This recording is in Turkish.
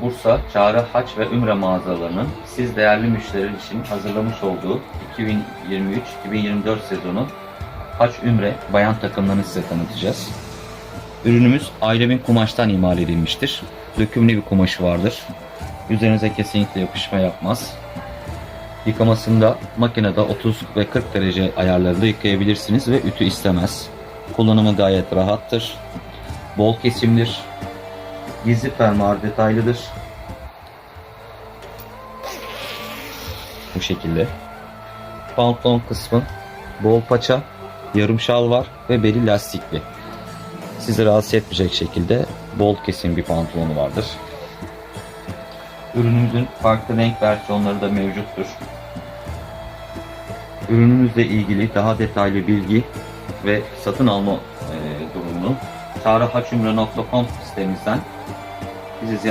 Bursa, Çağrı Haç ve Ümre mağazalarının siz değerli müşteriler için hazırlamış olduğu 2023-2024 sezonu Haç Ümre bayan takımlarını size tanıtacağız. Ürünümüz Aylem'in kumaştan imal edilmiştir. Dökümlü bir kumaşı vardır. Üzerinize kesinlikle yapışma yapmaz. Yıkamasında makinede 30 ve 40 derece ayarlarında yıkayabilirsiniz ve ütü istemez. Kullanımı gayet rahattır. Bol kesimdir. Gizli fermuar detaylıdır. Bu şekilde. Pantolon kısmı bol paça, yarım şal var ve beli lastikli. Sizi rahatsız etmeyecek şekilde bol kesim bir pantolonu vardır. Ürünümüzün farklı renk versiyonları da mevcuttur. Ürünümüzle ilgili daha detaylı bilgi ve satın alma e, durumunu çağrıhaçümre.com sitemizden bizi ziyaret